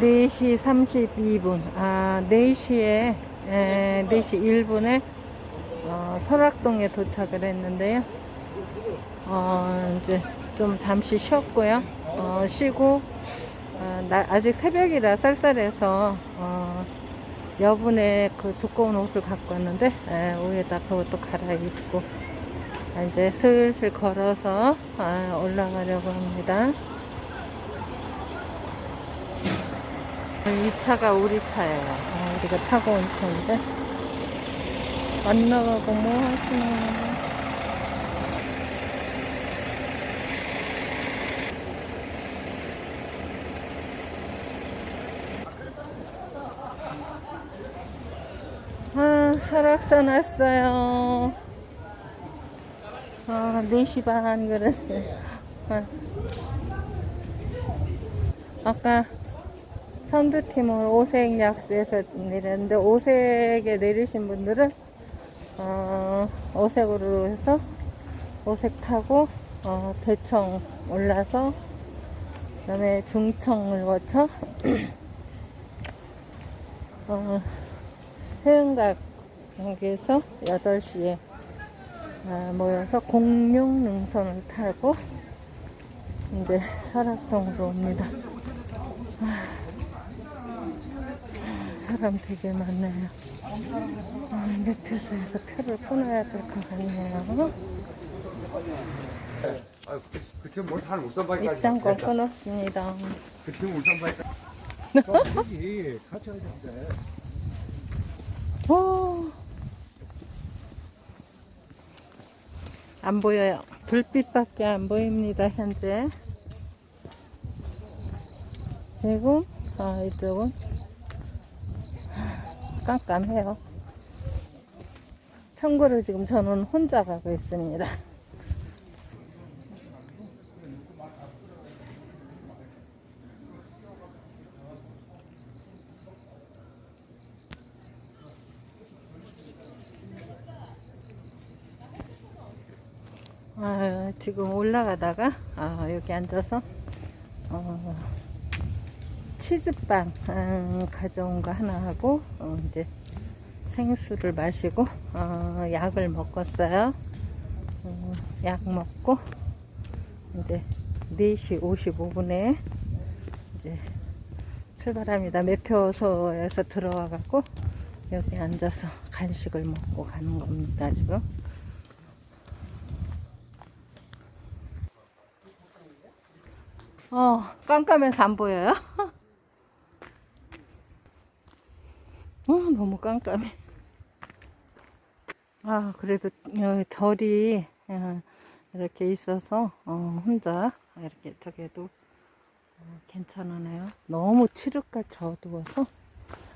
4시 32분, 아, 4시에, 에, 4시 1분에, 어, 설악동에 도착을 했는데요. 어, 이제 좀 잠시 쉬었고요. 어, 쉬고, 어, 나, 아직 새벽이라 쌀쌀해서, 어, 여분의 그 두꺼운 옷을 갖고 왔는데, 에, 위에다 그것도 갈아입고, 아, 이제 슬슬 걸어서, 아, 올라가려고 합니다. 이 차가 우리 차예요. 어, 우리가 타고 온 차인데. 안 나가고 뭐 하시나. 아, 설악산 왔어요. 아, 4시 반 그러네. 아. 아까 선두팀을 오색 약수에서 내렸는데 오색에 내리신 분들은 어, 오색으로 해서 오색 타고 어, 대청 올라서 그 다음에 중청을 거쳐 어, 해운각에서 8시에 아, 모여서 공룡 능선을 타고 이제 설악동으로 옵니다. 사람 되게 많네요. 아, 매표소에서 표를 끊어야 될 것 같네요. 아, 그, 그 팀은 뭘 사는 울산바이까지 입장권 끊었습니다. 그 팀은 울산바이까지 여기 같이 되는데 오. 안 보여요. 불빛밖에 안 보입니다, 현재. 그리고, 아, 이쪽은 깜깜해요. 참고로 지금 저는 혼자 가고 있습니다. 아, 지금 올라가다가 아, 여기 앉아서 어, 치즈빵 음, 가져온 거 하나 하고 어, 이제 생수를 마시고 어, 약을 먹었어요. 어, 약 먹고 이제 4시 55분에 이제 출발합니다. 매표소에서 들어와 갖고 여기 앉아서 간식을 먹고 가는 겁니다. 지금. 어, 깜깜해서 안 보여요? 어, 너무 깜깜해. 아, 그래도 여기 절이 어, 이렇게 있어서 어, 혼자 이렇게 저기도 어, 괜찮으네요. 너무 칠흑같이 어두워서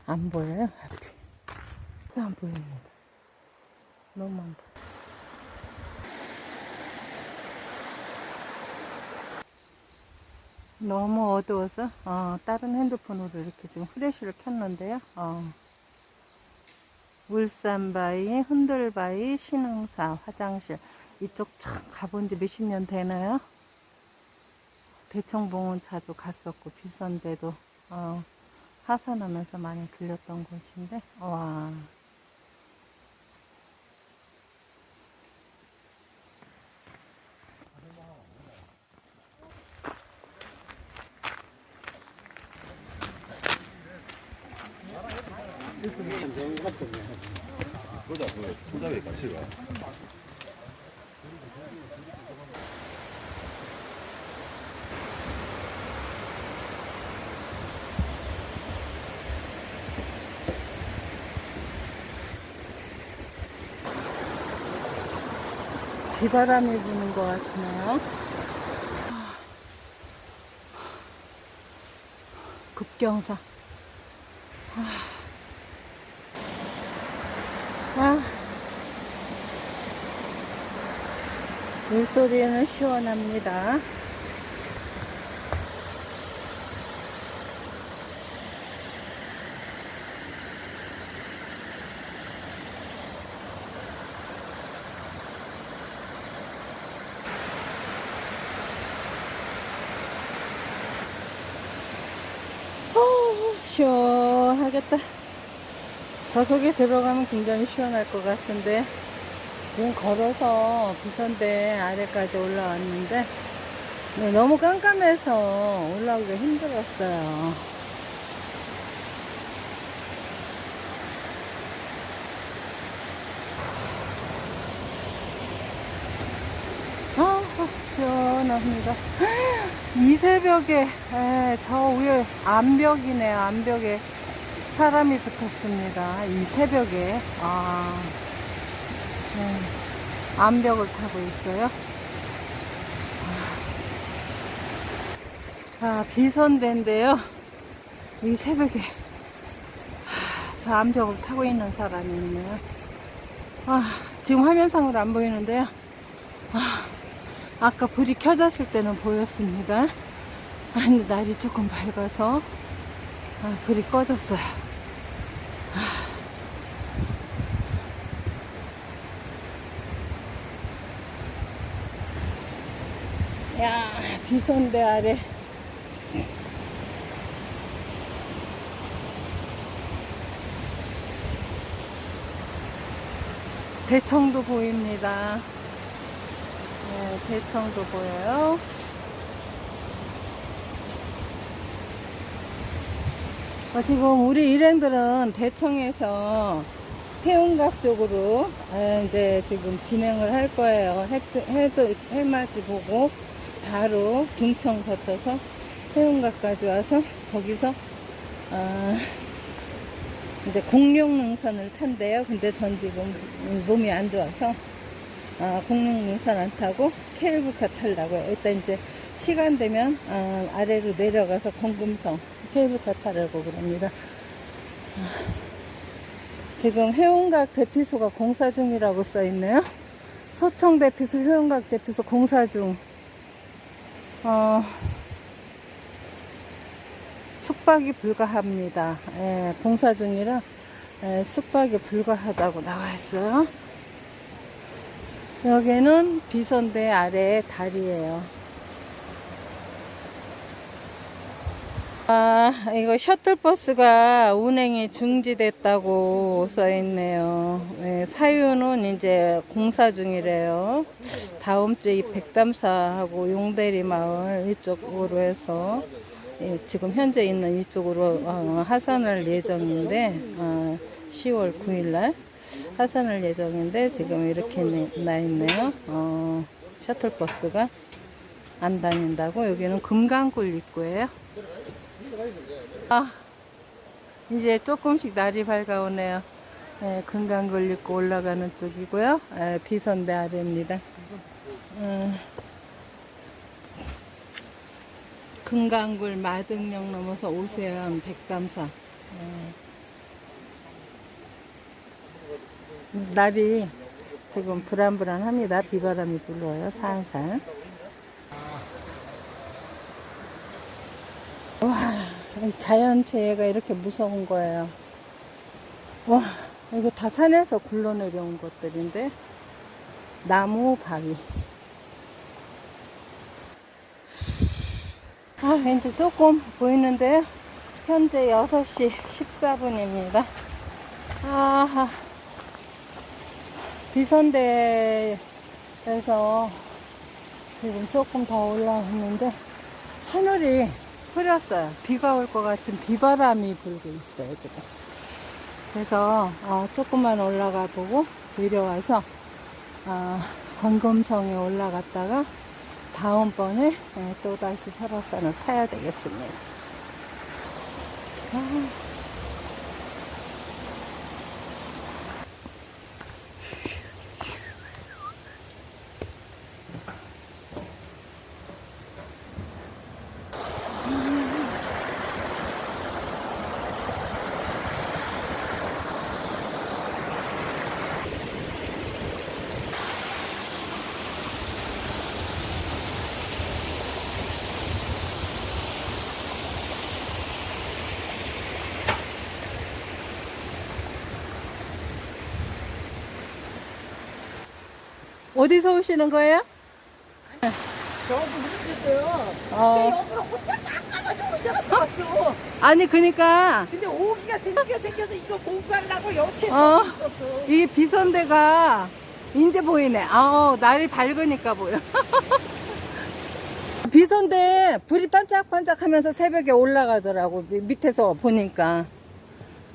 안 보여요, 앞이. 안 보입니다. 너무 안 보여. 너무 어두워서 어, 다른 핸드폰으로 이렇게 지금 후레쉬를 켰는데요. 어, 울산바위, 흔들바위, 신흥사, 화장실 이쪽 참 가본 지 몇십 년 되나요? 대청봉은 자주 갔었고 비싼데도 어, 하산하면서 많이 들렸던 곳인데 와 그러다 그 손잡이 같이 가. 비바람이 부는 것 같네요. 급경사. 아. 물소리는 시원합니다. 어, 시원하겠다. 저 속에 들어가면 굉장히 시원할 것 같은데, 지금 걸어서 부산대 아래까지 올라왔는데, 네, 너무 깜깜해서 올라오기가 힘들었어요. 아, 시원합니다. 이 새벽에, 에, 저 위에 암벽이네요. 암벽에 사람이 붙었습니다. 이 새벽에. 아, 네, 암벽을 타고 있어요. 아, 비선대인데요. 이 새벽에 하, 저 암벽을 타고 있는 사람이 있네요. 아, 지금 화면상으로 안 보이는데요. 아, 아까 불이 켜졌을 때는 보였습니다. 아, 근데 날이 조금 밝아서 아, 불이 꺼졌어요. 아. 야, 비선대 아래 대청도 보입니다. 네, 대청도 보여요. 어, 지금 우리 일행들은 대청에서 태운각 쪽으로 어, 이제 지금 진행을 할 거예요. 해, 해도, 해맞이 보고 바로 중청 거쳐서 태운각까지 와서 거기서 어, 이제 공룡능선을 탄대요. 근데 전 지금 몸이 안 좋아서 아, 공룡능선 안 타고 케이블카 타려고요. 일단 이제 시간 되면 아, 아래로 내려가서 공금성 케이블카 타려고 그럽니다. 아, 지금 해운각 대피소가 공사 중이라고 써 있네요. 소청 대피소, 해운각 대피소 공사 중. 어, 숙박이 불가합니다. 예, 공사 중이라 예, 숙박이 불가하다고 나와 있어요. 여기는 비선대 아래의 다리예요. 아, 이거 셔틀버스가 운행이 중지됐다고 써 있네요. 예, 사유는 이제 공사 중이래요. 다음 주에 이 백담사하고 용대리 마을 이쪽으로 해서 예, 지금 현재 있는 이쪽으로 어, 하산할 예정인데 어, 10월 9일날 하산할 예정인데 지금 이렇게 내- 나 있네요. 어, 셔틀버스가 안 다닌다고 여기는 금강굴 입구예요. 아, 이제 조금씩 날이 밝아오네요. 예, 금강굴 입구 올라가는 쪽이고요. 예, 비선대 아래입니다. 음. 금강굴 마등령 넘어서 오세안 백담사. 예. 날이 지금 불안불안합니다. 비바람이 불어요. 살살. 와, 이 자연재해가 이렇게 무서운 거예요. 와, 이거 다 산에서 굴러내려온 것들인데, 나무 바위. 아, 왠지 조금 보이는데요. 현재 6시 14분입니다. 아하. 비선대에서 지금 조금 더 올라왔는데, 하늘이 흐렸어요. 비가 올 것 같은 비바람이 불고 있어요, 지금. 그래서, 어, 조금만 올라가 보고 내려와서, 아, 건금성에 올라갔다가, 다음번에 예, 또다시 설악산을 타야 되겠습니다. 아. 어디서 오시는 거예요? 저도 모르겠어요. 어, 옆으로 혼자 깜깜하게 혼자 왔어. 아니 그니까 근데 오기가 생겨 생겨서 이거 공부하려고 이렇게 어. 있었어. 이 비선대가 이제 보이네. 아, 날이 밝으니까 보여. 비선대 불이 반짝반짝하면서 새벽에 올라가더라고 밑- 밑에서 보니까.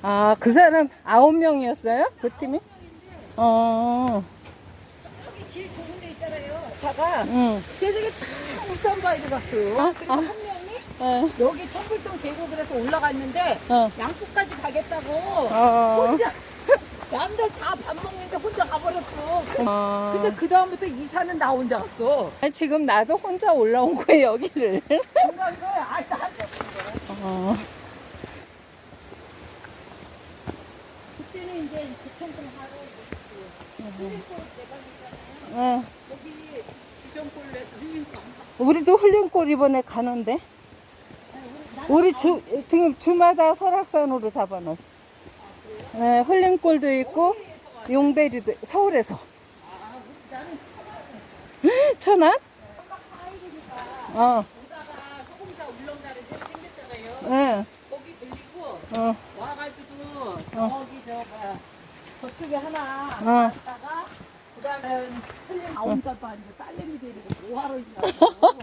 아, 그 사람 아홉 명이었어요? 그 팀이? 어, 여기 길 좋은 데 있잖아요. 차가 응. 계속에 다 울산 바위를 갔어요. 아, 그리고 아. 한 명이 어, 여기 청불동 계곡을 해서 올라갔는데 어. 양쪽까지 가겠다고 어. 혼자 남들 다 밥 먹는데 혼자 가버렸어. 어. 근데 그 다음부터 이사는 나 혼자 갔어. 아니, 지금 나도 혼자 올라온 거예요, 여기를. 중간 거야. 아, 나 어. 그때는 이제 구청동 하러. 어. 거기 주정골에서 흘림골 안 가. 우리도 훈련골 이번에 가는데. 우리 주, 지금 주마다 설악산으로 잡아놨어. 네, 흘림골도 있고, 용대리도, 서울에서. 천안? 어. 응, 거기 들리고 어, 와가지고 저기 저 저쪽에 하나 어. 갔다가 그다음에 아 혼자도 아니고 딸내미 데리고 뭐하러 있냐고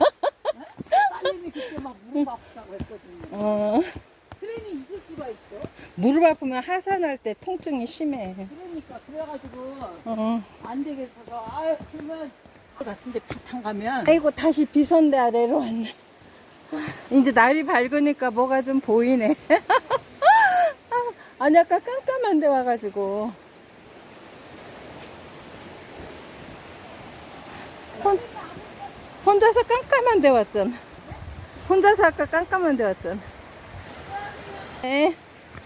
딸내미 그때 막 무릎 아프다고 했거든요 어. 트레인이 있을 수가 있어 무릎 아프면 하산할 때 통증이 심해. 그러니까 그래가지고 어. 안 되겠어서 아유 그러면 같은데 비탄 가면 아이고, 다시 비선대 아래로 왔네. 이제 날이 밝으니까 뭐가 좀 보이네. 아니, 아까 깜깜한 데 와가지고. 혼, 혼자서 깜깜한 데 왔잖아. 혼자서 아까 깜깜한 데 왔잖아. 네.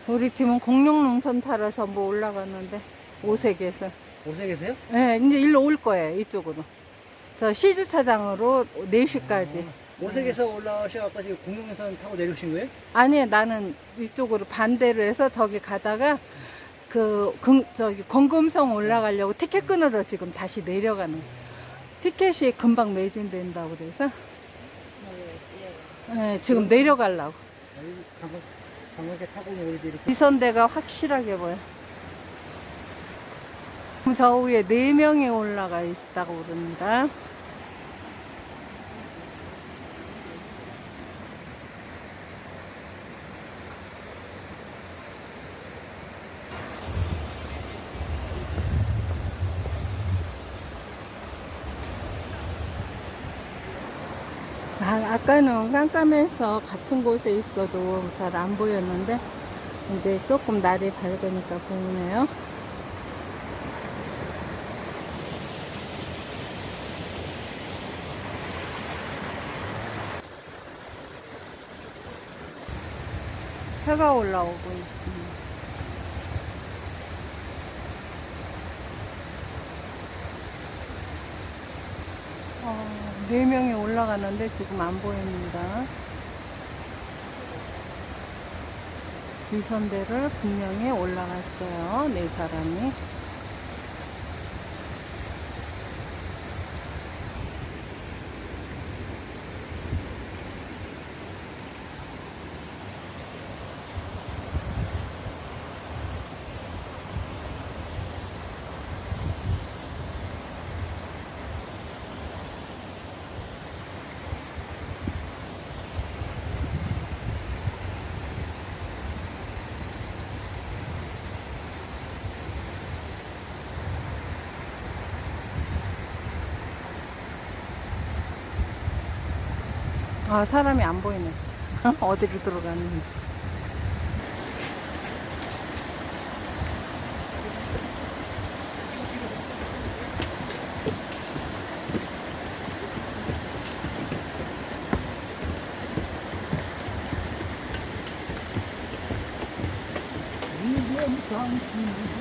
우리 팀은 공룡농선 타러 전부 올라갔는데, 오색에서. 오색에서요? 네, 이제 일로 올 거예요, 이쪽으로. 저 시주차장으로 4시까지. 오색에서 올라오셔서 지금 공룡선 타고 내려오신 거예요? 아니, 나는 이쪽으로 반대로 해서 저기 가다가 그, 금, 저기, 건금성 올라가려고 티켓 끊으러 지금 다시 내려가는 거예요. 티켓이 금방 매진된다고 그래서. 네, 지금 내려가려고. 타고 오는 우리들이 이렇게 비선대가 확실하게 보여. 저 위에 네 명이 올라가 있다고 그럽니다. 아, 아까는 깜깜해서 같은 곳에 있어도 잘 안 보였는데 이제 조금 날이 밝으니까 보이네요. 해가 올라오고 있습니다. 어, 네 명이 올라가는데 지금 안 보입니다. 비선대를 분명히 올라갔어요. 네 사람이. 아 사람이 안 보이네. 어디로 들어가는지. 당신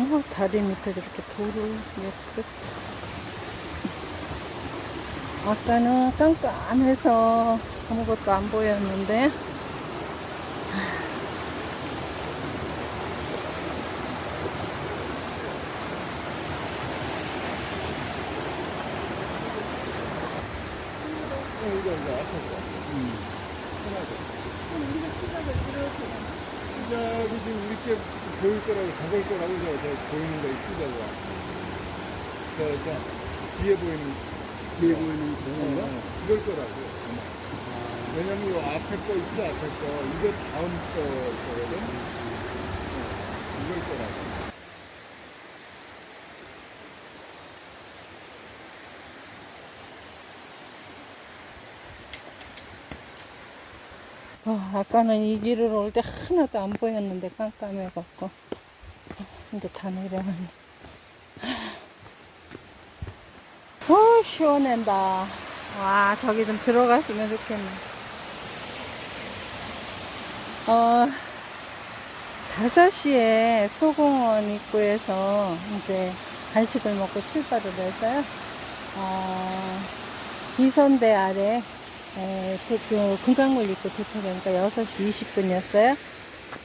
어, 다리 밑에 저렇게 돌을 이렇게 아까는 깜깜해서 아무것도 안 보였는데. 시작이 지금 우리 때 보일 거라고 가볼 거라고 보이는 거 있으자고. 저, 저 뒤에 보이는 뒤에 보이는 그건가? 이걸 거라고. 왜냐면 요 앞에 거 있지 앞에 거 이거 다음 거 거거든. 어, 이걸 거라고. 아, 아까는 이 길을 올 때 하나도 안 보였는데 깜깜해갖고 어, 이제 다 내려가네 어 시원한다. 와 저기 좀 들어갔으면 좋겠네. 어 5시에 소공원 입구에서 이제 간식을 먹고 출발을 해서요. 어, 이선대 아래 에, 그, 그 금강물 입구 도착하니까 6시 20분이었어요.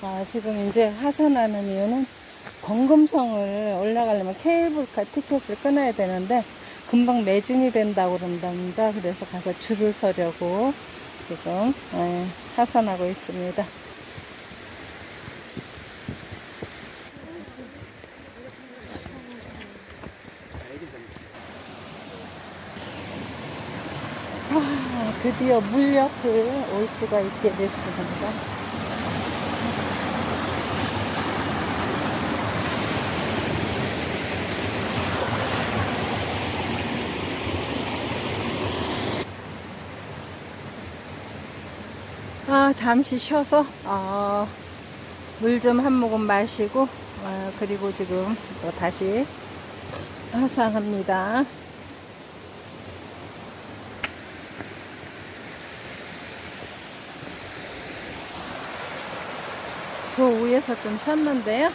아, 지금 이제 하산하는 이유는 건금성을 올라가려면 케이블카 티켓을 끊어야 되는데 금방 매진이 된다고 그런답니다. 그래서 가서 줄을 서려고 지금 에, 하산하고 있습니다. 아, 드디어 물 옆을 올 수가 있게 됐습니다. 아, 잠시 쉬어서, 어, 물 좀 한 모금 마시고, 어, 그리고 지금 또 다시 하산합니다. 저 위에서 좀 쉬었는데요.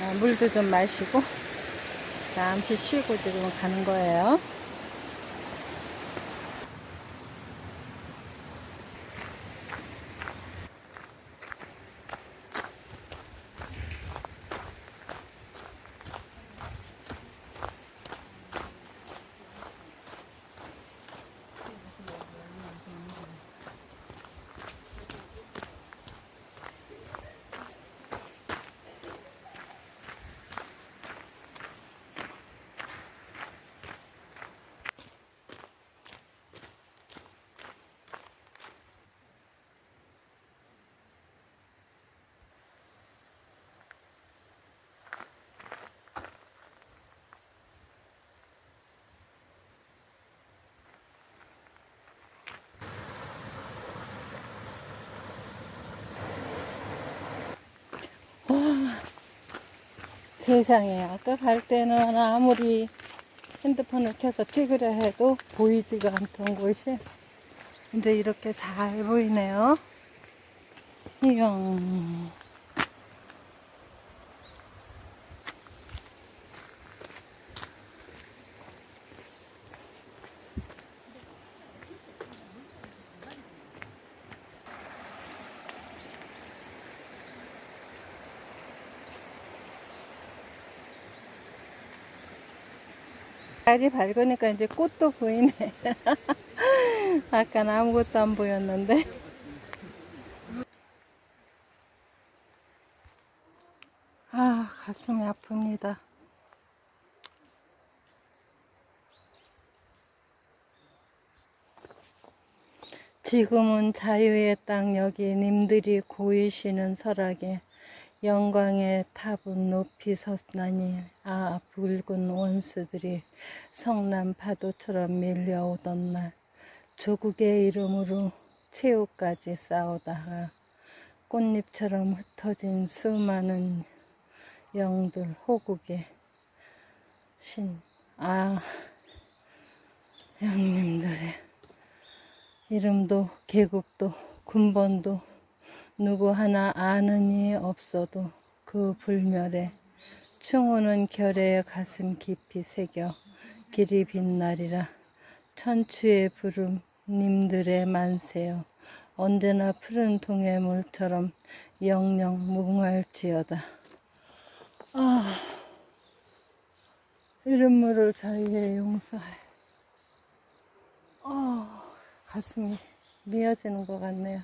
아, 물도 좀 마시고 잠시 쉬고 지금 가는 거예요. 세상에 아까 갈 때는 아무리 핸드폰을 켜서 찍으려 해도 보이지가 않던 곳이 이제 이렇게 잘 보이네요. 이영. 날이 밝으니까 이제 꽃도 보이네. 아까는 아무것도 안 보였는데. 아, 가슴이 아픕니다. 지금은 자유의 땅 여기 님들이 고이시는 설악에 영광의 탑은 높이 섰나니 아 붉은 원수들이 성남 파도처럼 밀려오던 날 조국의 이름으로 최후까지 싸우다가 꽃잎처럼 흩어진 수많은 영들 호국의 신 아 형님들의 이름도 계급도 군번도 누구 하나 아는 이 없어도 그 불멸에 충우는 결에 가슴 깊이 새겨 길이 빛나리라 천추의 부름 님들의 만세여. 언제나 푸른 동해 물처럼 영영 무궁할지어다. 아 이름물을 자유의 용서해 아 가슴이 미어지는 것 같네요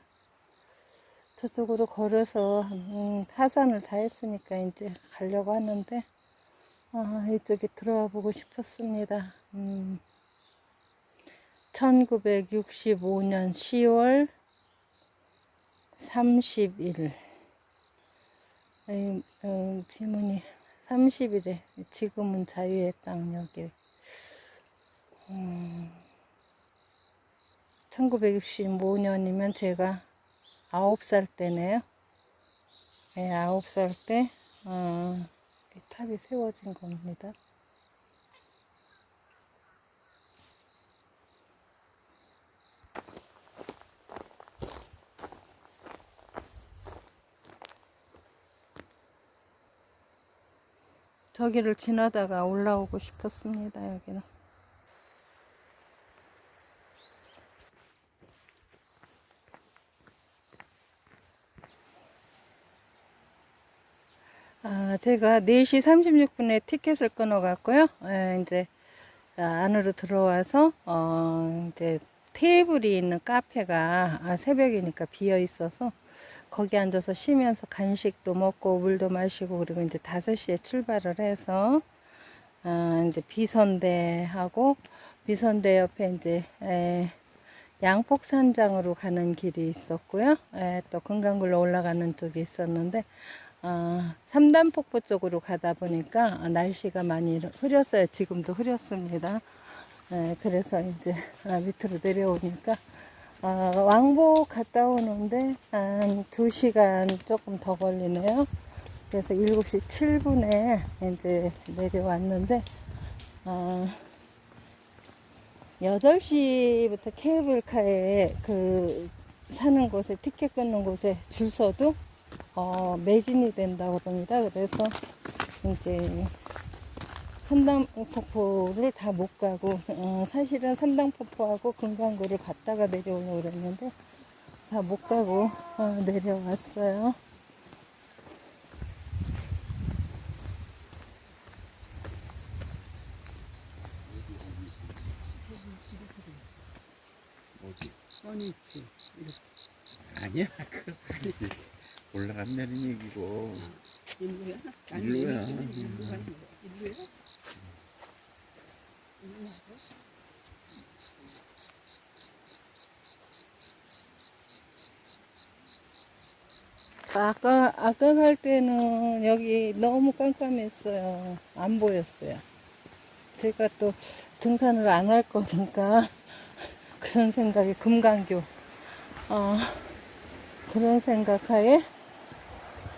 저쪽으로 걸어서 음, 하산을 다 했으니까 이제 가려고 하는데 아, 이쪽에 들어와 보고 싶었습니다. 음, 1965년 10월 30일. 이, 어, 비문이 30일에 지금은 자유의 땅 여기 음, 1965년이면 제가 아홉 살 때네요. 네, 아홉 살 때, 어, 이 탑이 세워진 겁니다. 저기를 지나다가 올라오고 싶었습니다, 여기는. 아, 제가 4시 36분에 티켓을 끊어 갔고요. 예, 이제 아, 안으로 들어와서 어, 이제 테이블이 있는 카페가 아, 새벽이니까 비어 있어서 거기 앉아서 쉬면서 간식도 먹고 물도 마시고 그리고 이제 5시에 출발을 해서 아, 이제 비선대하고 비선대 옆에 이제 에, 양폭산장으로 가는 길이 있었고요. 에, 또 금강굴로 올라가는 쪽이 있었는데 아, 삼단폭포 쪽으로 가다 보니까 아, 날씨가 많이 흐렸어요. 지금도 흐렸습니다. 예, 그래서 이제 아, 밑으로 내려오니까 아, 왕복 갔다 오는데 한 2시간 조금 더 걸리네요. 그래서 7시 7분에 이제 내려왔는데 아, 8시부터 케이블카에 그 사는 곳에 티켓 끊는 곳에 줄 서도 어, 매진이 된다고 합니다. 그래서 이제 선당폭포를 다 못 가고 어, 사실은 선당폭포하고 금강구를 갔다가 내려오려고 그랬는데 다 못 가고 어, 내려왔어요. 선이 있지. 아니야. 그 올라간다는 얘기고. 일루야? 일루야. 일루야? 일루야? 아까 아까 갈 때는 여기 너무 깜깜했어요. 안 보였어요. 제가 또 등산을 안 할 거니까 그런 생각에 금강교 어, 그런 생각하에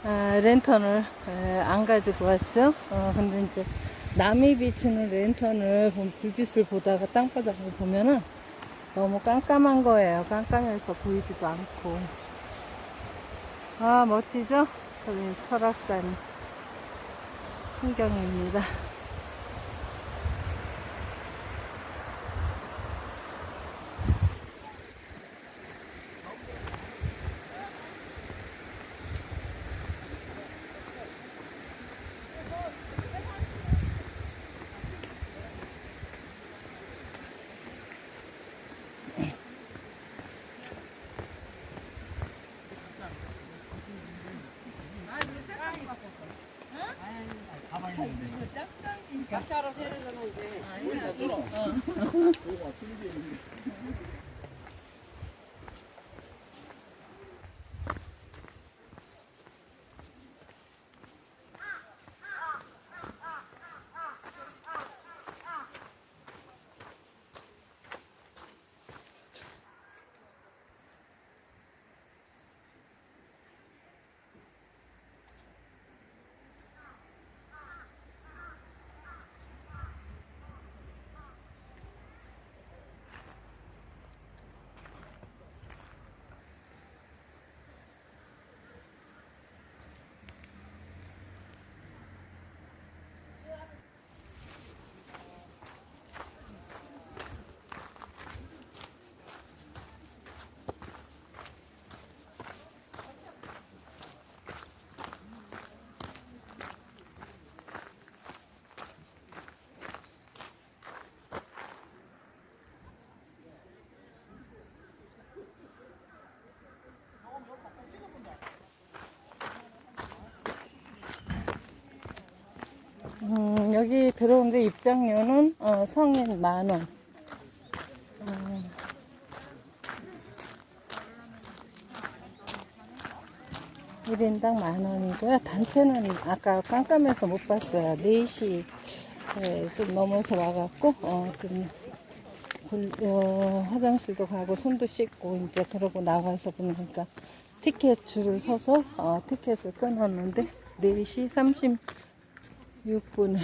아, 랜턴을 에, 안 가지고 왔죠. 어, 근데 이제 남이 비치는 랜턴을 본- 불빛을 보다가 땅바닥을 보면은 너무 깜깜한 거예요. 깜깜해서 보이지도 않고. 아, 멋지죠? 여기 설악산 풍경입니다. 여기 들어오는데 입장료는 어, 성인 만 원. 어. 일인당 만 원이고요. 단체는 아까 깜깜해서 못 봤어요. 4시 에좀 넘어서 와갖고, 어, 좀, 볼- 어, 화장실도 가고, 손도 씻고, 이제 그러고 나와서 보니까 티켓 줄을 서서, 어, 티켓을 끊었는데, 4시 36분에.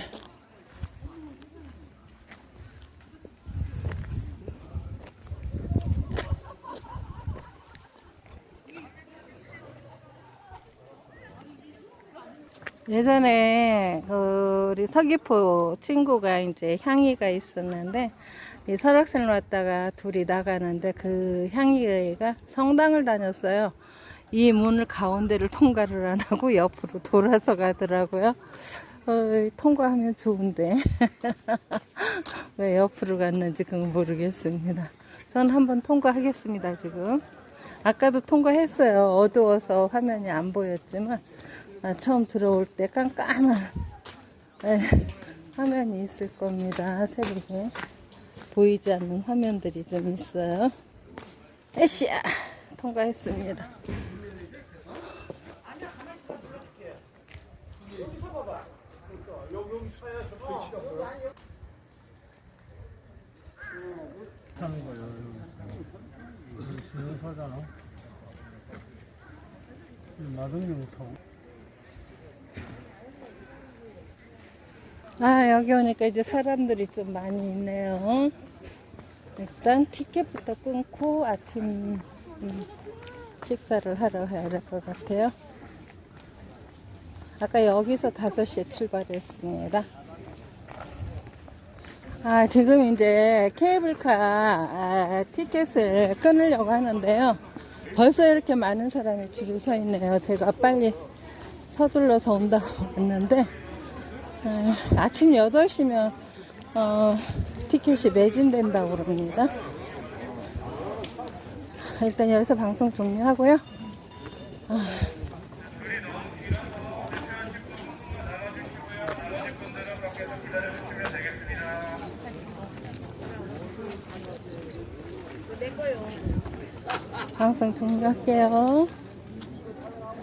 예전에 그 우리 서귀포 친구가 이제 향이가 있었는데 이 설악산을 왔다가 둘이 나가는데 그 향이가 성당을 다녔어요. 이 문을 가운데를 통과를 안 하고 옆으로 돌아서 가더라고요. 어, 통과하면 좋은데 왜 옆으로 갔는지 그건 모르겠습니다. 전 한번 통과하겠습니다 지금. 아까도 통과했어요. 어두워서 화면이 안 보였지만 아, 처음 들어올 때 깜깜한 에, 화면이 있을 겁니다. 새벽에 보이지 않는 화면들이 좀 있어요. 에시야 통과했습니다. 하는 거예요. 신호사잖아. 마동용 타고. 아 여기 오니까 이제 사람들이 좀 많이 있네요. 일단 티켓부터 끊고 아침 음, 식사를 하러 가야 될 것 같아요. 아까 여기서 5시에 출발했습니다. 아, 지금 이제 케이블카 아, 티켓을 끊으려고 하는데요. 벌써 이렇게 많은 사람이 줄을 서 있네요. 제가 빨리 서둘러서 온다고 했는데, 아, 아침 8시면, 어, 티켓이 매진된다고 그럽니다. 일단 여기서 방송 종료하고요. 방송 종료할게요.